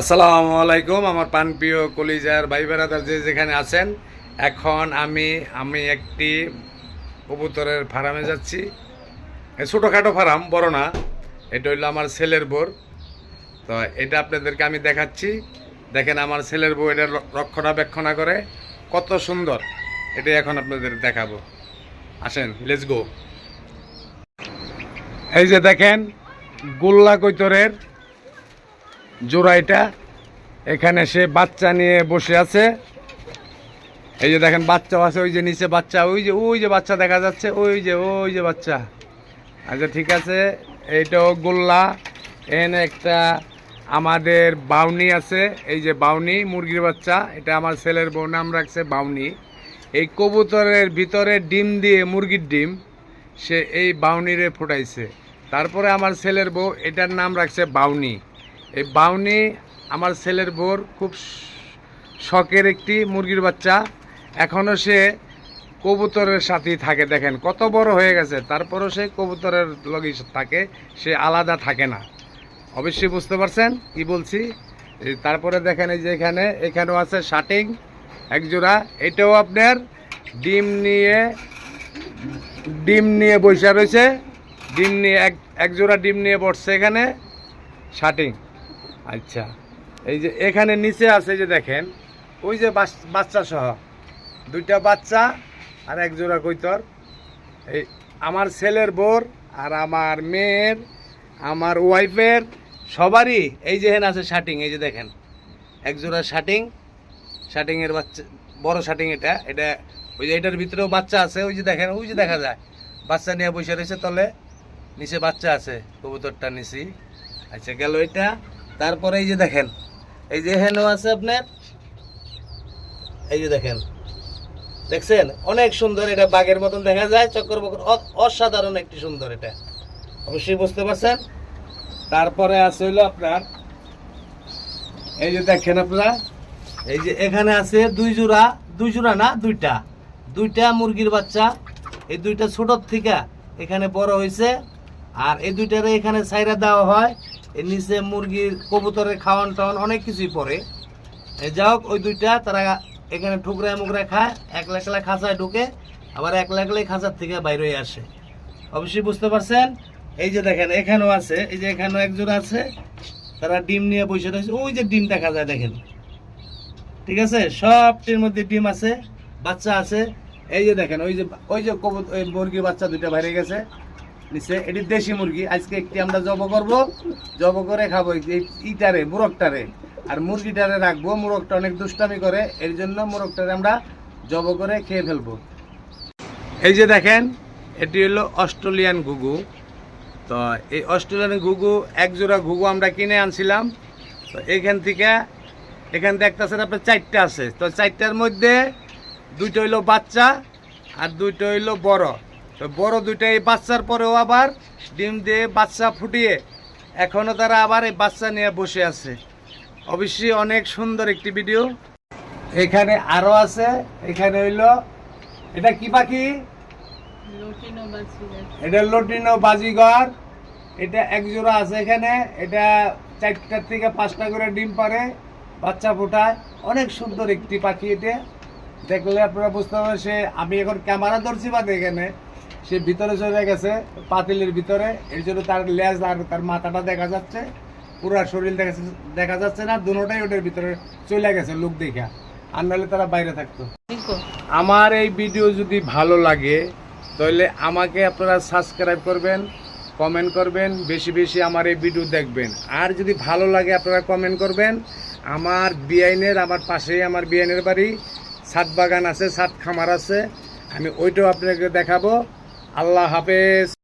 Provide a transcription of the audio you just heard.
আসসালামু আলাইকুম, আমার পানপ্রিয় কলিজার ভাই বেড়াদার যে যেখানে আছেন। এখন আমি আমি একটি কবুতরের ফার্মে যাচ্ছি। ছোটোখাটো ফার্ম, বড় না। এটা হইল আমার ছেলের বোর। তো এটা আপনাদেরকে আমি দেখাচ্ছি। দেখেন আমার ছেলের বউ এটা রক্ষণাবেক্ষণা করে। কত সুন্দর। এটাই এখন আপনাদের দেখাবো। আসেন লেটস গো এই যে দেখেন, গোল্লা কৈতরের জোড়া এটা এখানে সে বাচ্চা নিয়ে বসে আছে। এই যে দেখেন, বাচ্চাও আছে, ওই যে নিচে বাচ্চা, ওই যে ওই যে বাচ্চা দেখা যাচ্ছে, ওই যে ওই যে বাচ্চা। আচ্ছা ঠিক আছে, এইটাও গোল্লা। এখানে একটা আমাদের বাউনি আছে, এই যে বাউনি, মুরগির বাচ্চা। এটা আমার ছেলের বউ, নাম রাখছে বাউনি। এই কবুতরের ভিতরে ডিম দিয়ে মুরগির ডিম, সে এই বাউনিরে ফুটাইছে। তারপরে আমার ছেলের বউ, এটার নাম রাখছে বাউনি। এই বাউনি আমার ছেলের বউর খুব শখের একটি মুরগির বাচ্চা। এখনও সে কবুতরের সাথেই থাকে, দেখেন। কত বড় হয়ে গেছে, তারপরও সে কবুতরের লগেই থাকে, সে আলাদা থাকে না। অবশ্যই বুঝতে পারছেন কি বলছি? তারপরে দেখেন এই যে এখানে, এখানেও আছে শাটিং এক জোড়া এটাও আপনার ডিম নিয়ে ডিম নিয়ে বসে রয়েছে। ডিম নিয়ে এক এক জোড়া ডিম নিয়ে বসছে এখানে, শাটিং। আচ্ছা। এই যে এখানে নিচে আছে যে দেখেন, ওই যে বাচ- বাচ্চা সহ। দুইটা বাচ্চা আর এক জোড়া কৈতর। এই আমার ছেলের বোর আর আমার মেয়ের, আমার ওয়াইফের, সবারই এই যে হেন আছে শাটিং, এই যে দেখেন। এক জোড়া শাটিং, শাটিংয়ের বাচ্চা, বড় শাটিং এটা। এটা ওই যে এটার ভিতরেও বাচ্চা আছে, ওই যে দেখেন, ওই যে দেখা যায়। বাচ্চা নিয়ে বসে রয়েছে তলে, নিচে বাচ্চা আছে, কবুতরটা নিচি আচ্ছা গেল এটা। তারপরে এই যে দেখেন, এই যে হেনও আছে আপনার, এই যে দেখেন, দেখছেন? অনেক সুন্দর এটা বাঘের মতন দেখা যায়, চক্কর বকর অসাধারণ একটি সুন্দর এটা। অবশ্যই বুঝতে পারছেন? তারপরে আছে হইল আপনার, এই যে দেখেন আপনারা, এই যে এখানে আছে দুই জোড়া দুই জোড়া না, দুইটা। দুইটা মুরগির বাচ্চা, এই দুইটা ছোটোর থেকে এখানে বড় হয়েছে। আর এই দুইটারে এখানে সাইরা দেওয়া হয়। এর নিচে মুরগির কবুতরের খাওয়ান টাওয়ান অনেক কিছুই পড়ে। যা হোক, ওই দুইটা তারা এখানে ঠুকরায় মুকরা খায়, একলা একলা খাঁচায় ঢুকে, আবার একলা একলাই খাঁচার থেকে বাইরে আসে। অবশ্যই বুঝতে পারছেন? এই যে দেখেন, এখানেও আছে, এই যে এখানেও একজন আছে, তারা ডিম নিয়ে বসে রয়েছে। ওই যে ডিম দেখা যায়, দেখেন। ঠিক আছে? সবটির মধ্যে ডিম আছে, বাচ্চা আছে। এই যে দেখেন, ওই যে ওই যে কবুত ওই মুরগির বাচ্চা দুইটা বাইরে গেছে। নিচে এটি দেশি মুরগি। আজকে একটি আমরা জব করব। জব করে খাব ইটারে, মুরগটারে। আর মুরগিটারে রাখব। মুরগটা অনেক দুষ্টামি করে। এর জন্য মুরগটারে আমরা জব করে খেয়ে ফেলব। এই যে দেখেন, এটি হলো অস্ট্রেলিয়ান ঘুঘু। তো এই অস্ট্রেলিয়ান ঘুঘু এক জোড়া ঘুঘু আমরা কিনে আনছিলাম। তো এখান থেকে, এখান দেখতেছেন আপনার চারটা আছে। তো চারটার মধ্যে দুইটা হইল বাচ্চা আর দুইটা হইল বড়। বড় দুইটা এই বাচ্চার পরেও আবার ডিম দিয়ে বাচ্চা ফুটিয়ে এখনও তারা আবার এই বাচ্চা নিয়ে বসে আছে। অবশ্যই অনেক সুন্দর একটি ভিডিও এখানে আরও আছে এখানে হইল এটা কি পাখি? এটা লটিনো বাজিগর। এটা এক জোড়া আছে এখানে এটা চারটার থেকে পাঁচটা করে ডিম পারে বাচ্চা ফোটায়। অনেক সুন্দর একটি পাখি এটা। দেখলে আপনারা বুঝতে পারবেন সে আমি এখন ক্যামেরা ধরছি বাদে এখানে। সে ভিতরে চলে গেছে পাতিলের ভিতরে। এর জন্য তার লেজ আর তার মাথাটা দেখা যাচ্ছে। পুরো শরীর দেখা যাচ্ছে- দেখা যাচ্ছে না দুটোটাই ওটার ভিতরে চলে গেছে লোক দেখা আর নাহলে তারা বাইরে থাকতো। আমার এই ভিডিও যদি ভালো লাগে তাহলে আমাকে আপনারা সাবস্ক্রাইব করবেন কমেন্ট করবেন বেশি বেশি আমার এই ভিডিও দেখবেন। আর যদি ভালো লাগে আপনারা কমেন্ট করবেন। আমার বিআইনের আমার পাশেই আমার বিআইনের বাড়ি ছাদ বাগান আছে ছাদ খামার আছে। আমি ওইটাও আপনাকে দেখাবো। আল্লাহ হাফেজ।